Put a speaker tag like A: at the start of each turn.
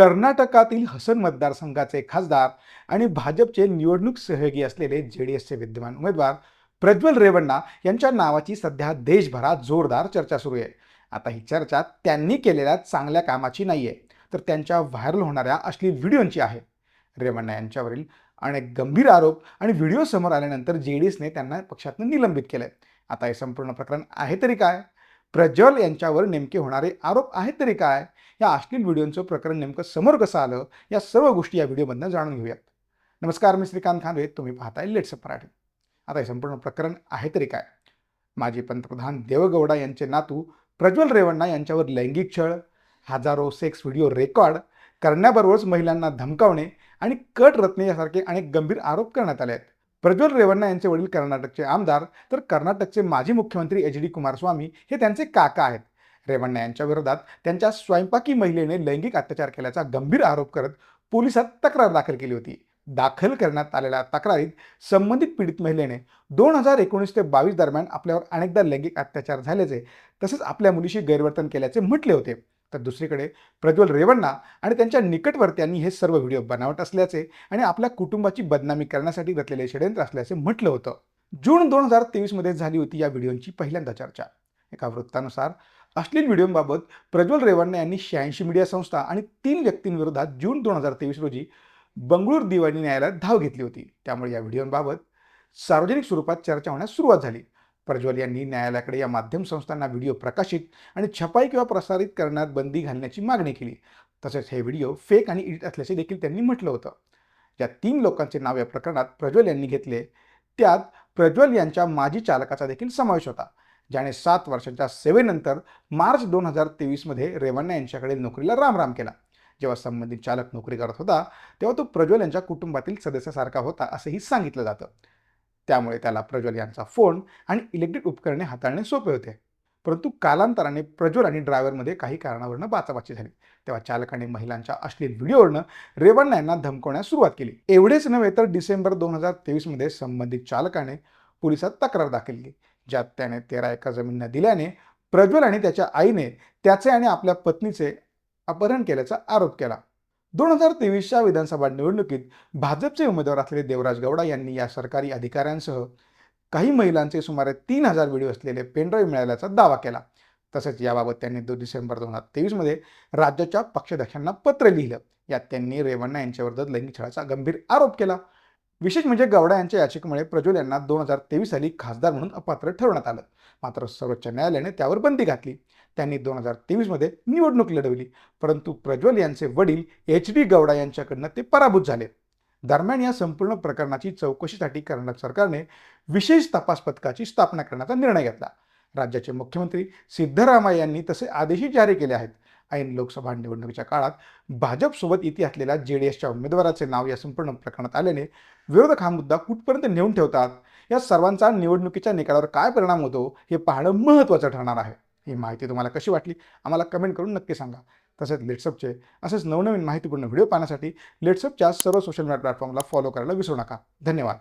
A: कर्नाटकातील हसन मतदारसंघाचे खासदार आणि भाजपचे निवडणूक सहयोगी असलेले जे डी एसचे विद्यमान उमेदवार प्रज्वल रेवण्णा यांच्या नावाची सध्या देशभरात जोरदार चर्चा सुरू आहे. आता ही चर्चा त्यांनी केलेल्या चांगल्या कामाची नाही आहे तर त्यांच्या व्हायरल होणाऱ्या अश्लील व्हिडिओंची आहे. रेवण्णा यांच्यावरील अनेक गंभीर आरोप आणि व्हिडिओ समोर आल्यानंतर जे डी एसने त्यांना पक्षातून निलंबित केलंय. आता हे संपूर्ण प्रकरण आहे तरी काय? प्रज्वल यांच्यावर नेमके होणारे आरोप आहेत तरी काय? या अश्लील व्हिडिओचं प्रकरण नेमकं समोर कसं आलं? या सर्व गोष्टी या व्हिडिओमधनं जाणून घेऊयात. नमस्कार मी श्रीकांत खानवे. तुम्ही पाहताय लेट्स मराठी. आता हे संपूर्ण प्रकरण आहे तरी काय? माजी पंतप्रधान देवगौडा यांचे नातू प्रज्वल रेवण्णा यांच्यावर लैंगिक छळ हजारो सेक्स व्हिडिओ रेकॉर्ड करण्याबरोबरच महिलांना धमकावणे आणि कट रत्ने यासारखे अनेक गंभीर आरोप करण्यात आले आहेत. प्रज्वल रेवण्णा यांचे वडील कर्नाटकचे आमदार. तर कर्नाटकचे माजी मुख्यमंत्री एच डी कुमारस्वामी हे त्यांचे काका आहेत. रेवण्णा यांच्या विरोधात त्यांच्या स्वयंपाकी महिलेने लैंगिक अत्याचार केल्याचा गंभीर आरोप करत पोलिसात तक्रार दाखल केली होती. दाखल करण्यात आलेल्या तक्रारीत संबंधित पीडित महिलेने दोन हजार एकोणीस ते बावीस दरम्यान आपल्यावर अनेकदा लैंगिक अत्याचार झाल्याचे तसेच आपल्या मुलीशी गैरवर्तन केल्याचे म्हटले होते. तर दुसरीकडे प्रज्वल रेवण्णा आणि त्यांच्या निकटवर्त्यांनी हे सर्व व्हिडिओ बनावट असल्याचे आणि आपल्या कुटुंबाची बदनामी करण्यासाठी रचलेले षडयंत्र असल्याचे म्हटलं होतं. जून दोन हजार तेवीसमध्ये झाली होती या व्हिडिओची पहिल्यांदा चर्चा. एका वृत्तानुसार अश्लील व्हिडिओबाबत प्रज्वल रेवण्णा यांनी शहाऐंशी मीडिया संस्था आणि तीन व्यक्तींविरोधात जून दोन हजार तेवीस रोजी बंगळूर दिवाणी न्यायालयात धाव घेतली होती. त्यामुळे या व्हिडिओबाबत सार्वजनिक स्वरूपात चर्चा होण्यास सुरुवात झाली. प्रज्वल यांनी न्यायालयाकडे या माध्यम संस्थांना व्हिडिओ प्रकाशित आणि छपाई किंवा प्रसारित करण्यात बंदी घालण्याची मागणी केली. तसेच हे व्हिडिओ फेक आणि एडिट असल्याचे देखील त्यांनी म्हटलं होतं. ज्या तीन लोकांचे नाव या प्रकरणात प्रज्वल यांनी घेतले त्यात प्रज्वल यांच्या माजी चालकाचा देखील समावेश होता ज्याने सात वर्षांच्या सेवेनंतर मार्च दोन हजार तेवीसमध्ये रेवण्णा यांच्याकडे नोकरीला रामराम केला. जेव्हा संबंधित चालक नोकरी करत होता तेव्हा तो प्रज्वल यांच्या कुटुंबातील सदस्यासारखा होता असंही सांगितलं जातं. त्यामुळे त्याला प्रज्वल यांचा फोन आणि इलेक्ट्रिक उपकरणे हाताळणे सोपे होते. परंतु कालांतराने प्रज्वल आणि ड्रायव्हरमध्ये काही कारणावरनं बाचाबाची झाली. तेव्हा चालकाने महिलांच्या अश्लील व्हिडिओवरनं रेवण्णा यांना धमकवण्यास सुरुवात केली. एवढेच नव्हे तर डिसेंबर दोन हजार तेवीसमध्ये संबंधित चालकाने पोलिसात तक्रार दाखल केली. ज्यात त्याने तेरा एकर जमीन दिल्याने प्रज्वल आणि त्याच्या आईने त्याचे आणि आपल्या पत्नीचे अपहरण केल्याचा आरोप केला. दोन हजार तेवीसच्या विधानसभा निवडणुकीत भाजपचे उमेदवार असलेले देवराज गौडा यांनी या सरकारी अधिकाऱ्यांसह काही महिलांचे सुमारे तीन हजार व्हिडिओ असलेले पेनड्राईव्ह मिळाल्याचा दावा केला. तसेच याबाबत त्यांनी दो डिसेंबर दोन हजार तेवीसमध्ये राज्याच्या पक्षाध्यक्षांना पत्र लिहिलं. यात त्यांनी रेवण्णा यांच्यावर लैंगिक छळाचा गंभीर आरोप केला. विशेष म्हणजे गवडा यांच्या याचिकेमुळे प्रज्वल यांना दोन हजार तेवीस साली खासदार म्हणून अपात्र ठरवण्यात आलं. मात्र सर्वोच्च न्यायालयाने त्यावर बंदी घातली. त्यांनी दोन हजार तेवीसमध्ये निवडणूक लढवली. परंतु प्रज्वल यांचे वडील एच डी गौडा यांच्याकडनं ते पराभूत झाले. दरम्यान या संपूर्ण प्रकरणाची चौकशीसाठी कर्नाटक सरकारने विशेष तपास पथकाची स्थापना करण्याचा निर्णय घेतला. राज्याचे मुख्यमंत्री सिद्धरामय्या यांनी तसे आदेशही जारी केले आहेत. ऐन लोकसभा निवडणुकीच्या काळात भाजपसोबत इथे असलेल्या जे डी एसच्या उमेदवाराचे नाव या संपूर्ण प्रकरणात आल्याने विरोधक हा मुद्दा कुठपर्यंत नेऊन ठेवतात? या सर्वांचा निवडणुकीच्या निकालावर काय परिणाम होतो? हे पाहणं महत्त्वाचं ठरणार आहे. ही माहिती तुम्हाला कशी वाटली? आम्हाला कमेंट करून नक्की सांगा. तसेच लेट्सअपचे असेच नवनवीन माहितीपूर्ण व्हिडिओ पाहण्यासाठी लेट्सअपच्या सर्व सोशल मीडिया प्लॅटफॉर्मला फॉलो करायला विसरू नका. धन्यवाद.